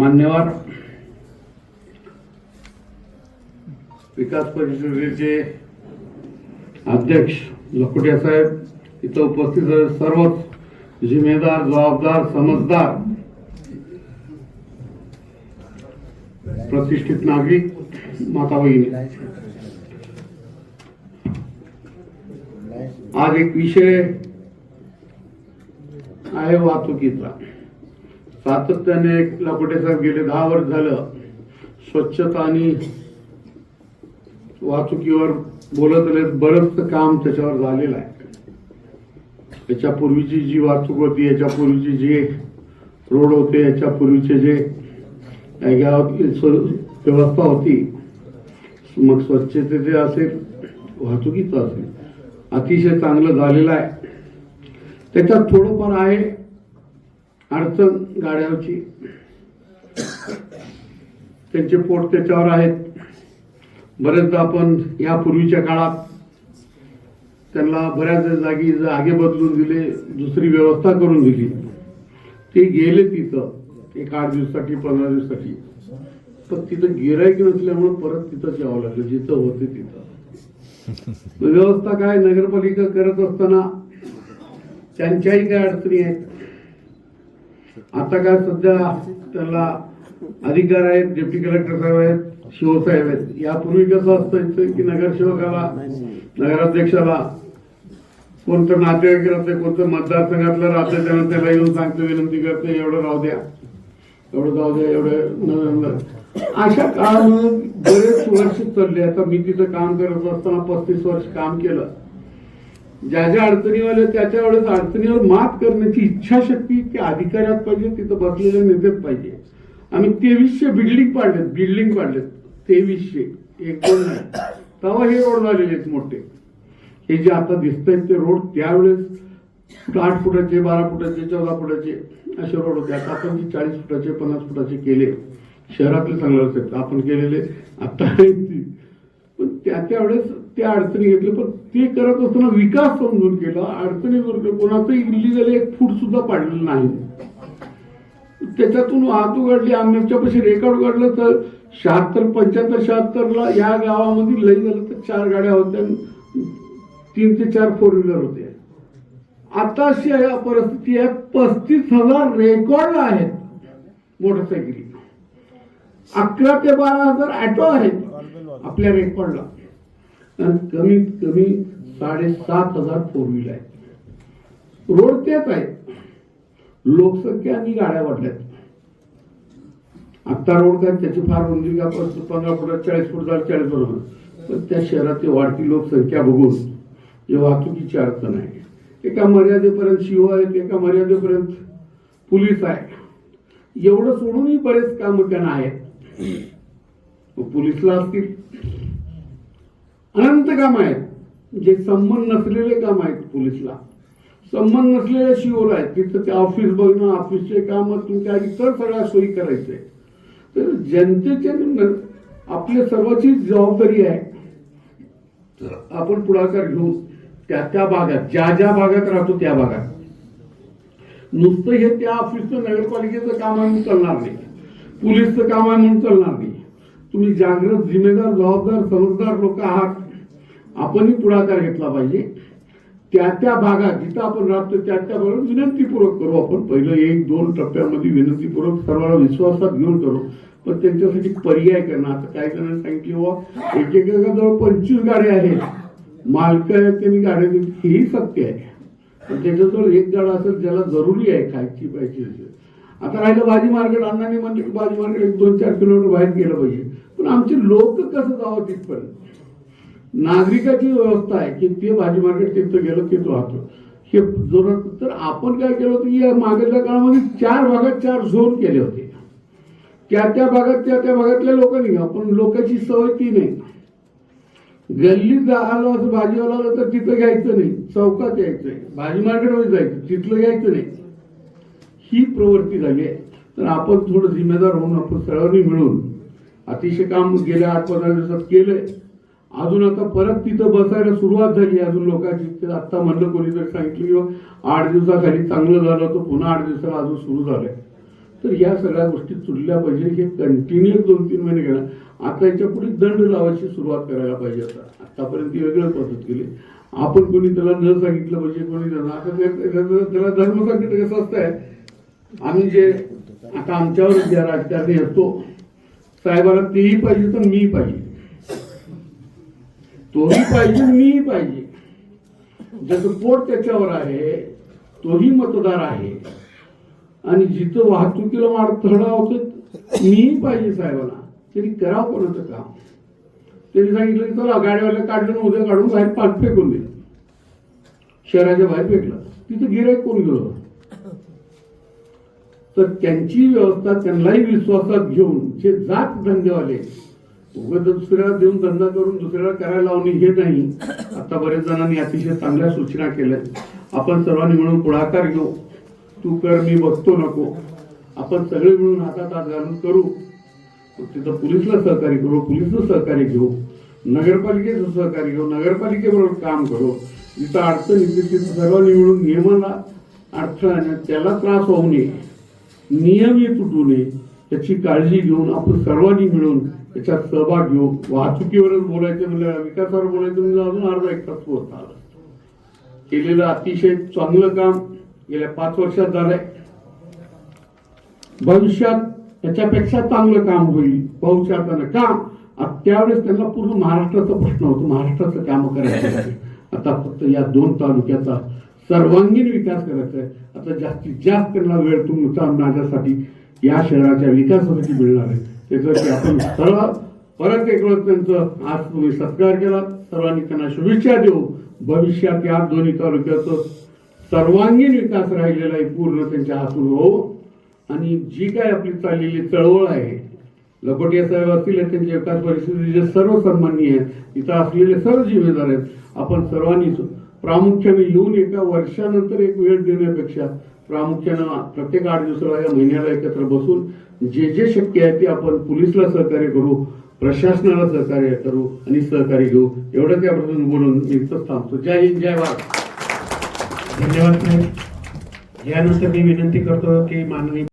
मान्यवर विकास परिषदेचे अध्यक्ष लखोटिया साहेब इथं उपस्थित सर्वच जिम्मेदार जबाबदार समजदार प्रतिष्ठित नागरिक माता भगिनी आज एक विषय आहे वाहतुकीचा. सातत्याने लपोटे साहेब गेले दहा वर्ष झालं. स्वच्छता आणि वाहतुकीवर बोलत आले बरंच काम त्याच्यावर झालेलं आहे. याच्या पूर्वीची जी वाहतूक होती याच्या पूर्वीची जे रोड होते याच्या पूर्वीचे जे व्यवस्था होती मग स्वच्छतेचे असेल वाहतुकीचं असेल अतिशय चांगलं झालेलं आहे. त्याच्यात थोडंफार आहे अडचण गाड्यावरची त्यांचे पोट त्याच्यावर आहेत. बरेचदा आपण यापूर्वीच्या काळात त्यांना बऱ्याच जागी जागे बदलून दिले दुसरी व्यवस्था करून दिली. ते गेले तिथं एक आठ दिवसासाठी पंधरा दिवसासाठी. पण तिथं गिरायक नसल्यामुळे परत तिथंच यावं लागलं जिथं होते तिथं. व्यवस्था काय नगरपालिका करत असताना त्यांच्याही काय अडचणी आहेत? आता काय सध्या त्याला अधिकार आहेत डेप्टी कलेक्टर साहेब आहेत शिवसाहेब आहेत. यापूर्वी कसं असतं इथं की नगरसेवकाला नगराध्यक्षाला कोणतं नातेवाईक राहते कोणतं मतदारसंघातलं राहते त्यानं त्याला येऊन सांगते विनंती करते एवढं राहू द्या. एवढं जाऊ द्या एवढं अशा काळानं बरेच वर्ष चालले. आता मी तिथं काम करत असताना पस्तीस वर्ष काम केलं. ज्या ज्या अडचणी आल्या त्याच्या वेळेस अडचणीवर मात करण्याची इच्छाशक्ती त्या अधिकाऱ्यात पाहिजे तिथं बसलेल्या नेत्यात पाहिजे. आम्ही तेवीसशे बिल्डिंग पाडलेत बिल्डिंग पाडलेत. तेवीसशे. एक दोन नाही. तेव्हा हे रोड झालेले आहेत मोठे. हे जे आता दिसत आहेत ते रोड त्यावेळेस आठ फुटाचे बारा फुटाचे चौदा फुटाचे असे रोड होते. आता आपण जे चाळीस फुटाचे पन्नास फुटाचे केले शहरातले चांगले असतात आपण केलेले आता त्या त्यावेळेस त्या अडचणी घेतल्या पण ते करत असताना विकास समजून केला अडचणी कोणाचं केल्या. कोणाचंही इलिगल एक फूट सुद्धा पाडलं नाही. त्याच्यातून वाहतूक घडली आमच्या पशी रेकॉर्ड काढलं तर शहात्तर पंच्याहत्तर शहात्तरला या गावामध्ये लई झालं तर चार गाड्या होत्या. तीन ते चार फोर व्हीलर होते. आता अशी आहे परिस्थिती आहे. पस्तीस हजार रेकॉर्ड आहेत मोटरसायकली अकरा ते बारा हजार ऑटो आहेत आपल्या रेकॉर्डला कमीत कमी साडेसात हजार फोर व्हीलर आहेत रोड तेच आहेत लोकसंख्या आणि गाड्या वाढल्यात. आता रोड काय त्याची फार रुंदी का पंधरा फुटात चाळीस फुट झालं चाळीस फुट पण त्या शहरातली वाढती लोकसंख्या बघून जे वाहतुकीची अडचण आहे. एका मर्यादेपर्यंत शिव आहेत एका मर्यादेपर्यंत पोलीस आहे. एवढं सोडूनही बरेच काम त्यांना आहेत. पोलीसला असतील. अनंत काम आहेत. जे संबंध नसलेले काम आहेत पोलीसला. संबंध नसलेले शिवला आहेत. तिथं ते ऑफिस बघणं ऑफिसचे काम तुमच्या इतर सगळ्या सोयी करायचे. तर जनतेचे आपल्या सर्वांची जबाबदारी आहे. तर आपण पुढाकार घेऊ त्या त्या भागात ज्या ज्या भागात राहतो त्या भागात. नुसतं हे त्या ऑफिसचं नगरपालिकेचं काम आहे म्हणून चालणार नाही. पोलीसचं काम आहे म्हणून चालणार नाही. तुम्ही जागृत जिम्मेदार जबाबदार समजदार लोक आहात. आपणही पुढाकार घेतला पाहिजे. त्या त्या भागात जिथं आपण राहतो त्या त्या भागात विनंतीपूर्वक करू. आपण पहिलं एक दोन टप्प्यामध्ये विनंतीपूर्वक सर्वांना विश्वासात घेऊन करू. पण त्यांच्यासाठी पर्याय करणं. आता काही जणांनी सांगितले बुवा एक जवळ पंचवीस गाड्या आहेत. मालक आहेत त्यांनी गाड्या दिली. हेही सत्य आहे. पण त्याच्याजवळ एक गाडा असेल ज्याला जरुरी आहे खायची पाहिजे आता राहिलं भाजी मार्केट अण्णांनी म्हणलं की भाजी मार्केट एक दोन चार किलोमीटर बाहेर गेलं पाहिजे. पण आमचे लोक कसं जावं तिथपर्यंत? नागरिकाची व्यवस्था आहे की ते भाजी मार्केट तिथं गेलं तिथं वाहतो. हे जोरात तर आपण काय केलं होतं या मागच्या काळामध्ये चार भागात चार झोन केले होते. त्या त्या भागात त्या त्या भागातल्या लोकांनी आपण लोकांची सवय ती नाही. गल्लीत आलं असं भाजीवाला आलं तर तिथं घ्यायचं नाही चौकात यायचंय. भाजी मार्केटमध्ये जायचं तिथलं घ्यायचं नाही. ही प्रवृत्ती झाली आहे. तर आपण थोडं जिम्मेदार होऊन आपण सर्वांनी मिळून अतिशय काम गेल्या आठ पंधरा दिवसात केलंय. अजून आता परत तिथं बसायला सुरुवात झाली अजून लोकांची आता आत्ता म्हणलं जर सांगितलं किंवा आठ दिवसाखाली चांगलं झालं तर पुन्हा आठ दिवसाला अजून सुरू झालंय. तर या सगळ्या गोष्टी चुरल्या पाहिजे. हे कंटिन्यू दोन तीन महिने गेला आता याच्यापुढे दंड लावायची सुरुवात करायला पाहिजे आता. आतापर्यंत ती वेगळं पद्धत केली. आपण कोणी त्याला न सांगितलं पाहिजे कोणी त्याला आता त्याला त्याला धर्म सांगितलं कसं असतंय आम्ही जे आता आमच्यावर ज्या राजकारणी असतो साहेबाला तेही पाहिजे तर मी पाहिजे. तोही पाहिजे मीही पाहिजे. ज्याचं पोट त्याच्यावर आहे तोही मतदार आहे. आणि जिथं वाहतुकीला अडथळा होतो मीही पाहिजे साहेबाला तरी करावं कोणाचं काम? त्यांनी सांगितलं की चला गाडीवाला काढलं उद्या काढून बाहेर पाच फेकून दिलं. शहराच्या बाहेर फेकलं. तिथं गिरायक कोण गेलं तर त्यांची व्यवस्था त्यांनाही विश्वासात घेऊन जे जात धंदेवाले उगत दुसऱ्याला देऊन धंदा करून दुसऱ्याला करायला लावणे हे नाही. आता बरेच जणांनी अतिशय चांगल्या सूचना केल्या आपण सर्वांनी मिळून पुढाकार घेऊ. तू कर मी बघतो नको. आपण सगळे मिळून हातात हात घालून करू. तिथं पोलिसला सहकार्य करू पोलिसचं सहकार्य घेऊ. नगरपालिकेचं सहकार्य घेऊ. नगरपालिकेबरोबर काम करू. जिथं अडचण येते तिथं सर्वांनी मिळून नियमाला अडथळा त्याला त्रास होऊ नये. नियम हे तुटू नये. त्याची काळजी घेऊन आपण सर्वांनी मिळून त्याच्यात सहभाग घेऊ. वाहतुकीवरच बोलायचं म्हणजे विकासावर बोलायचं म्हणजे अजून अर्धा एक तास होत आला केलेलं अतिशय चांगलं काम गेल्या पाच वर्षात झालंय. भविष्यात याच्यापेक्षा चांगलं काम होईल भविष्यात का त्यावेळेस त्यांना पूर्ण महाराष्ट्राचा प्रश्न होतो महाराष्ट्राचं काम करायचं आहे आता फक्त या दोन तालुक्याचा सर्वांगीण विकास करायचा आहे. आता जास्तीत जास्त त्यांना वेळ तुमचा माझ्यासाठी या शहराच्या विकासासाठी मिळणार आहे. त्याच्यासाठी आपण सर्व परत एक त्यांचं आज तुम्ही सत्कार केला सर्वांनी त्यांना शुभेच्छा देऊ. भविष्यात या दोन्ही तालुक्याचं सर्वांगीण विकास राहिलेला आहे पूर्ण त्यांच्या हातून हो. आणि जी काय आपली चाललेली चळवळ आहे लकोटिया साहेब असतील त्यांच्या विकास परिस्थितीचे सर्व सन्माननीय आहेत इथं असलेले सर्व जिम्मेदार आहेत आपण सर्वांनी प्रामुख्याने येऊन एका वर्षानंतर एक वेळ देण्यापेक्षा प्रामुख्यानं प्रत्येक आठ दिवसाला या महिन्याला एकत्र बसून जे जे शक्य आहे ते आपण पोलिसला सहकार्य करू प्रशासनाला सहकार्य करू आणि सहकार्य घेऊ. एवढं त्यापासून बोलून मी इथंच थांबतो. जय हिंद जय भारत. धन्यवाद साहेब. यानंतर मी विनंती करतो की माननीय